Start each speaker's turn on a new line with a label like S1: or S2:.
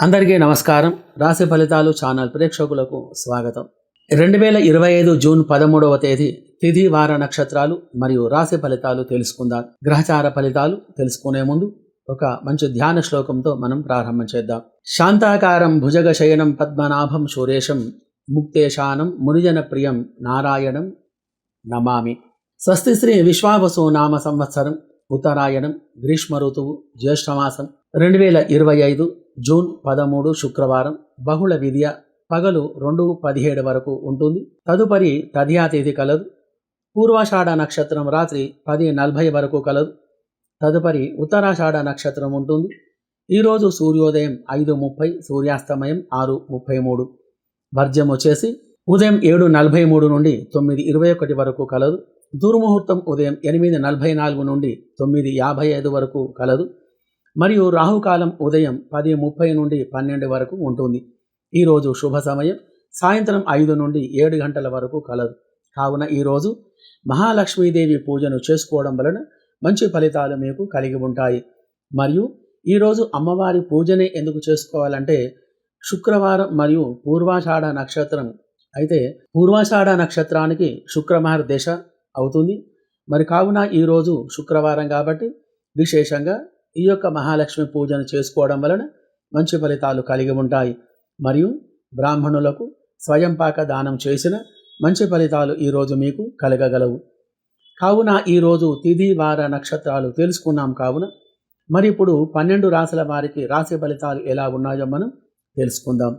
S1: అందరికీ నమస్కారం. రాశి ఫలితాలు ఛానల్ ప్రేక్షకులకు స్వాగతం. రెండు వేల ఇరవై ఐదు జూన్ పదమూడవ తేదీ తిథి వార నక్షత్రాలు మరియు రాశి ఫలితాలు తెలుసుకుందాం. గ్రహచార ఫలితాలు తెలుసుకునే ముందు ఒక మంచి ధ్యాన శ్లోకంతో మనం ప్రారంభం చేద్దాం. శాంతాకారం భుజగ శయనం పద్మనాభం సురేశం ముక్తేశానం మునిజన ప్రియం నారాయణం నమామి. స్వస్తి శ్రీ విశ్వావసు నామ సంవత్సరం ఉత్తరాయణం గ్రీష్మ ఋతువు జ్యేష్ఠమాసం రెండు వేల ఇరవై ఐదు జూన్ పదమూడు శుక్రవారం బహుళ విద్య పగలు రెండు పదిహేడు వరకు ఉంటుంది. తదుపరి తదియా తేదీ కలదు. పూర్వాషాఢ నక్షత్రం రాత్రి పది నలభై వరకు కలదు. తదుపరి ఉత్తరాషాఢ నక్షత్రం ఉంటుంది. ఈరోజు సూర్యోదయం ఐదు ముప్పై సూర్యాస్తమయం ఆరు ముప్పై మూడు. వర్జ్యం వచ్చేసి ఉదయం ఏడు నలభై మూడు నుండి తొమ్మిది ఇరవై ఒకటి వరకు కలదు. దుర్ముహూర్తం ఉదయం ఎనిమిది నలభై నాలుగు నుండి తొమ్మిది యాభై ఐదు వరకు కలదు. మరియు రాహుకాలం ఉదయం పది ముప్పై నుండి పన్నెండు వరకు ఉంటుంది. ఈరోజు శుభ సమయం. సాయంత్రం ఐదు నుండి ఏడు గంటల వరకు కలదు. కావున ఈరోజు మహాలక్ష్మీదేవి పూజను చేసుకోవడం వలన మంచి ఫలితాలు మీకు కలిగి ఉంటాయి. మరియు ఈరోజు అమ్మవారి పూజనే ఎందుకు చేసుకోవాలంటే శుక్రవారం మరియు పూర్వాషాఢ నక్షత్రం అయితే పూర్వాషాఢ నక్షత్రానికి శుక్రవార దశ అవుతుంది. మరి కావున ఈరోజు శుక్రవారం కాబట్టి విశేషంగా ఈ యొక్క మహాలక్ష్మి పూజను చేసుకోవడం వలన మంచి ఫలితాలు కలిగి ఉంటాయి. మరియు బ్రాహ్మణులకు స్వయంపాక దానం చేసిన మంచి ఫలితాలు ఈరోజు మీకు కలగగలవు. కావున ఈరోజు తిథి వార నక్షత్రాలు తెలుసుకున్నాం కావున మరి ఇప్పుడు పన్నెండు రాశుల వారికి రాశి ఫలితాలు ఎలా ఉన్నాయో మనం తెలుసుకుందాం.